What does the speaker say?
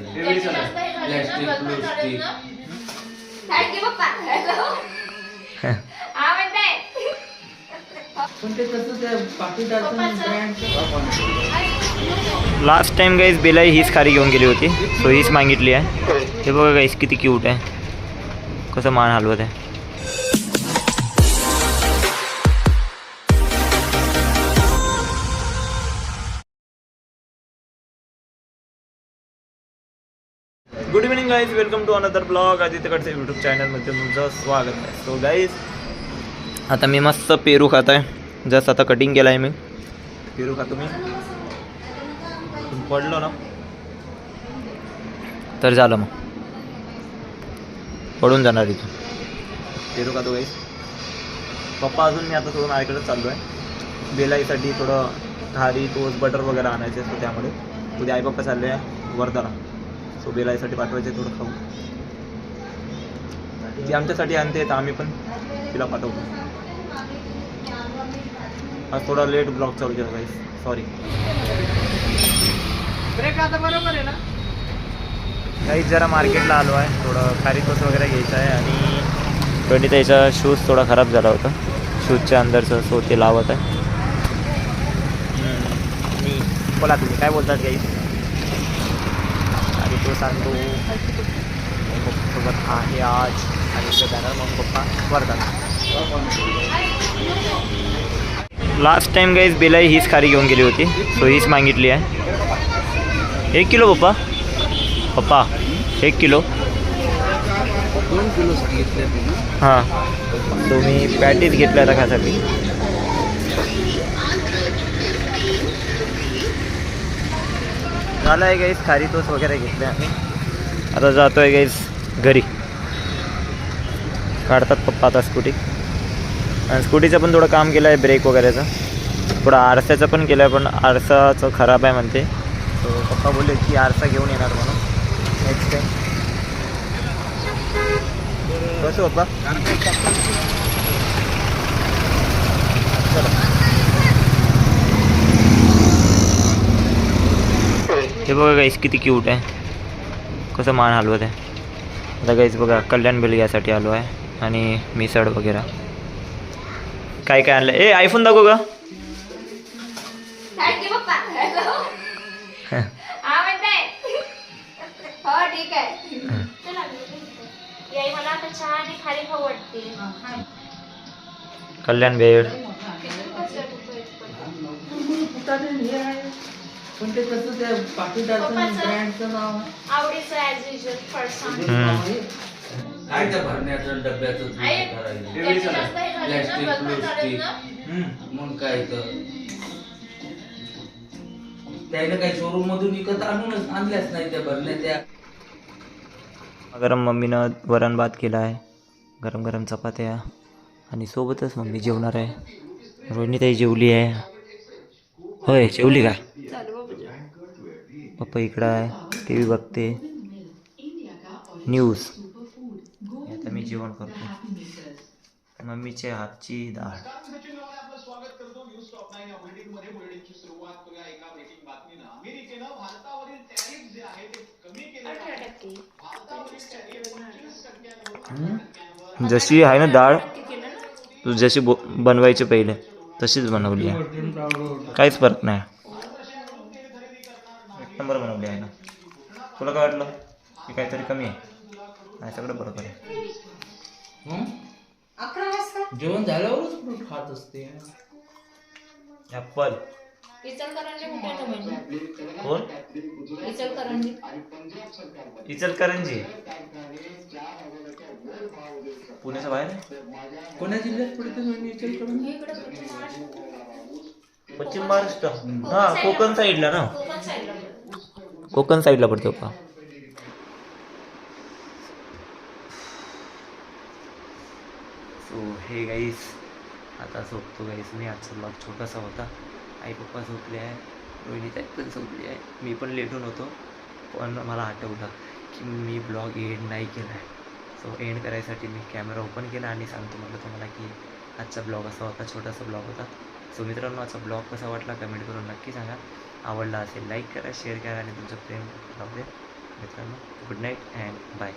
Plastic plastic thank you पप्पा हा म्हणताय पण ते कसं त्या पाकिटाचं लास्ट टाइम गाईज बेलाई हीच खारी घेऊन गेली होती सो हीच मागितली आहे हे बघा गाईस किती क्यूट आहे कसं मान हलवत आहे good evening guys welcome to another blog आदित्यकडचे YouTube चॅनलमध्ये तुमचं स्वागत आहे सो गाईज आता मी मस्त पेरू खात आहे. जस्ट आता कटिंग केलं आहे मी. पेरू खातो मी. पडलो ना? तर झालं मग. पडून जाणार इथून. पेरू खातो गाईज पप्पा अजून मी आता थोडं माझ्याकडे चाललो आहे. बेलाईसाठी थोडं घारी टोस्ट बटर वगैरे आणायचे असतं त्यामुळे. उद्या आई पप्पा चालले आहे. वर्धाला सो बेलाईसाठी पाठवायचे थोडं खाऊ. ती आमच्यासाठी आणते तर आम्ही पण तिला पाठवतो आज थोडा लेट ब्लॉग चालू केला गाईस सॉरी काही जरा मार्केटला आलो आहे. थोडं खारीकोस वगैरे घ्यायचं आहे आणि ट्वेंटी त्याचा शूज थोडा खराब झाला होता. शूजच्या अंदरचं सो ते लावत आहे. आणि बोला तुम्ही काय बोलतात काही सांगतो सोबत आहे आज आणि तो बॅनर मग पप्पा वर्धात लास्ट टाइम गाईज बेलाई हीच खारी घेऊन गेली होती सो हीच मागितली आहे एक किलो पप्पा पप्पा एक किलो दोन किलो सांगितले हाँ सो मी पॅटीस घेतल्या आता खासाठी झालं आहे गाईस खारी तोच वगैरे घेतले आम्ही. आता जातो आहे गाईस घरी. काढतात पप्पा आता स्कूटी आणि स्कूटीचं पण थोडं काम केलं आहे ब्रेक वगैरेचं. थोडं आरसाचं पण केलं आहे पण आरसाचं खराब आहे म्हणते. तो पप्पा बोलले की आरसा घेऊन येणार म्हणून. नेक्स्ट टाईम कसं पप्पा. चला. हे बघा गाईस किती क्यूट आहे. कसं मान हलवत आहे. आता गाईस बघा कल्याण बिल यासाठी आलो आहे आणि मिसळ वगैरे. काय काय आणलं ए आयफोन दाखव का हा हो कल्याण बेड पण ते कसं त्या पाकिटाचं पप्पाचं. ब्रँडचं नाव? आवडीचं ॲज युजल फरसाण हम्म. काय त्या भरण्याचं डब्याचं आई, करायचं? त्याची जास्त हे झाली ना, प्लॅस्टिक, बदनाम झाली ना. हम्म. मग काय तर. त्याने काही शोरूम मधून विकत आणूनच आणल्याच नाही त्या भरण्या त्या. गरम मम्मीनं वरण भात केला आहे गरम गरम चपात्या. आणि सोबतच मम्मी जेवणार आहे. रोहिणीताई जेवली आहे. होय जेवली का? पप्पा इकडं आहे टी व्ही बघते. न्यूज आता मी जेवण करतो. मम्मीच्या हातची डाळ जशी आहे ना डाळ तू जशी बो बनवायची पहिले तशीच बनवली आहे. काहीच फरक नाही. एक नंबर बनवली आहे ना. तुला काय वाटलं? की काहीतरी कमी आहे. नाही सगळं बरोबर आहे. हं? जेवण झाल्यावरच फ्रूट खात असते. ॲप्पल इचलकरंजी कुठे आहे तुम्ही कोण? इचलकरंजी. इचलकरंजी. पुण्याच्या बाहेर आहे? कोण्या जिल्ह्यात पडते म्हणजे? हे इकडे पश्चिम महाराष्ट्र. हां कोकण साईडला ना. कोकण साईडला पडतो का सो हे गाईस आता झोपतो गाईस मी. आजचा ब्लॉग छोटासा होता. आई पप्पा झोपले आहे. रोहिणीताई पण झोपली आहे. मी पण लेटून होतो. पण मला आठवलं की मी ब्लॉग एंड नाही केला आहे सो एंड करायसाठी मी कॅमेरा ओपन केला आणि सांगतो म्हटलं तुम्हाला की आजचा ब्लॉग असा होता छोटासा ब्लॉग होता. सो मित्रांनो आजचा ब्लॉग कसा वाटला कमेंट करून नक्की सांगा. आवडला असेल लाईक करा शेअर करा आणि तुमचं प्रेम राहू दे. मित्रांनो गुड नाईट अँड बाय